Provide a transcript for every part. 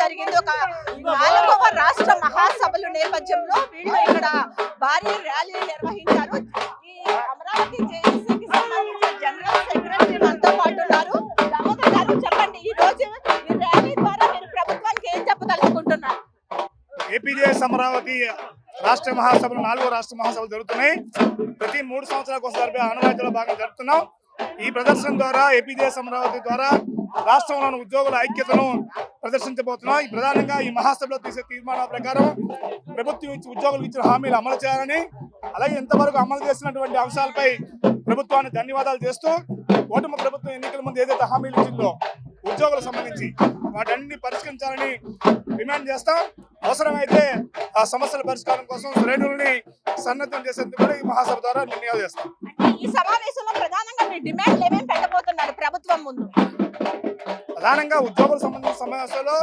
జరిగింది. ఒక నాలుగవ రాష్ట్ర మహాసభల నేపథ్యంలో వీళ్ళు ఇక్కడ భారీ ర్యాలీ నిర్వహించారు. ఈ అమరావతి జేఏసీకి సంబంధించిన జనరల్ సెక్రటరీ మనతో పాటు ఉన్నారు. దామోదర్ గారు చెప్పండి ఈ రోజు ఈ ర్యాలీ ద్వారా మీరు ప్రభుత్వానికి ఏం చెప్పదలుచుకుంటున్నారు? ఏపీజేఎస్ అమరావతి రాష్ట్ర మహాసభలు నాలుగో రాష్ట్ర మహాసభలు జరుగుతున్నాయి. ప్రతి మూడు సంవత్సరాలకు ఒకసారి ఆనవాయితీలో భాగంగా జరుపుతున్నాం. ఈ ప్రదర్శన ద్వారా ఏపీజేఎస్ అమరావతి ద్వారా రాష్ట్రంలోని ఉద్యోగుల ఐక్యతను ప్రదర్శించబోతున్నాం. ఈ ప్రధానంగా ఈ మహాసభలో తీసే తీర్మానాల ప్రకారం ప్రభుత్వం ఇచ్చి ఉద్యోగులకు ఇచ్చిన హామీలు అమలు చేయాలని అలాగే ఇంతవరకు అమలు చేసినటువంటి అంశాలపై ప్రభుత్వాన్ని ధన్యవాదాలు చేస్తూ ఓటమి ప్రభుత్వం ఎన్నికల ముందు ఏదైతే హామీలు ఇచ్చిందో ఉద్యోగులకు సంబంధించి వాటన్ని పరిష్కరించాలని డిమాండ్ చేస్తాం. అవసరమైతే ఆ సమస్యల పరిష్కారం కోసం శ్రేణుల్ని సన్నద్ధం చేసేందుకు కూడా ఈ మహాసభ ద్వారా నిర్ణయాలు చేస్తాం. ఈ సమావేశంలో ప్రధానంగా మీ ప్రధానంగా ఉద్యోగులకు సంబంధించిన సమావేశంలో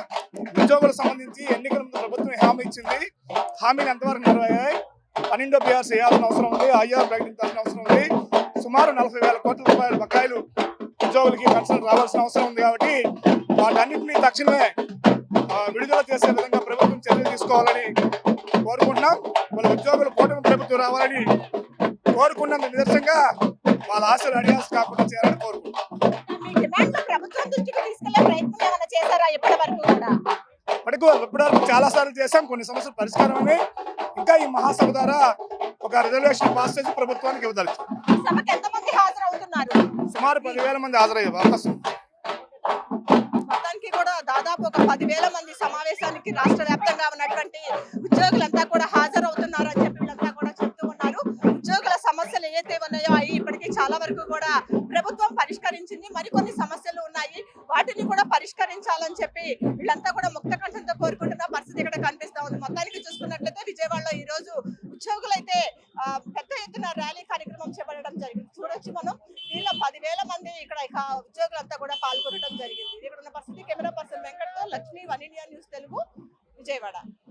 ఉద్యోగులకు సంబంధించి ఎన్నికల ముందు ప్రభుత్వం హామీ ఇచ్చింది? హామీలు ఎంతవరకు నెరవేరాయి? పన్నెండో బీఆర్ చేయాల్సిన అవసరం ఉంది ఐఆర్ ప్రకటించాల్సిన అవసరం ఉంది. సుమారు నలభై వేల కోట్ల రూపాయల బకాయిలు ఉద్యోగులకి పెన్షన్ రావాల్సిన అవసరం ఉంది కాబట్టి వాటన్నింటినీ తక్షణమే విడుదల చేసే విధంగా ప్రభుత్వం చర్యలు తీసుకోవాలని కోరుకుంటున్నాం. వాళ్ళ ఉద్యోగులు కూటమి ప్రభుత్వం రావాలని కోరుకున్నందుకు నిదర్శనంగా వాళ్ళ ఆశలు అడియాల్సి కాకుండా చేయాలని కోరుకుంటున్నాం. ప్రభుత్వం దృష్టికి తీసుకెళ్ళే ప్రయత్నం ఏమైనా చేశారా ఇప్పటి వరకు కూడా? ఇప్పటికు ఇప్పటివరకు చాలా సార్లు చేశాం కొన్ని సమస్యలు పరిష్కారమని ఇంకా ఈ మహాసభ ద్వారా ఒక రిజర్వేషన్ పాస్ చేసి ప్రభుత్వానికి ఇవ్వదలుచు. సభకి ఎంతమంది హాజరవుతున్నారు? సుమారు పదివేల మంది హాజరయ్యే అవకాశం. మొత్తానికి కూడా దాదాపు ఒక పదివేల మంది సమావేశానికి రాష్ట్ర వ్యాప్తంగా ఉన్నటువంటి ఉద్యోగులంతా కూడా హాజరవుతున్నారు అని చెప్పి వీళ్ళంతా కూడా చెప్తూ ఉన్నారు. ఉద్యోగుల సమస్యలు ఏదైతే ఉన్నాయో అవి ఇప్పటికీ చాలా వరకు కూడా ప్రభుత్వం పరిష్కరించింది. మరికొన్ని సమస్యలు వాటిని కూడా పరిష్కరించాలని చెప్పి వీళ్ళంతా కూడా ముక్త కంఠంతో కోరుకుంటున్న పరిస్థితి ఇక్కడ కనిపిస్తా ఉంది. మొత్తానికి చూసుకున్నట్లయితే విజయవాడలో ఈ రోజు ఉద్యోగులైతే పెద్ద ఎత్తున ర్యాలీ కార్యక్రమం చేపట్టడం జరిగింది. చూడొచ్చు మనం. దీనిలో పదివేల మంది ఇక్కడ ఉద్యోగులంతా కూడా పాల్గొనడం జరిగింది. ఇక్కడ ఉన్న పరిస్థితి. Camera person వెంకట్తో Lakshmi one India news Telugu Vijayawada.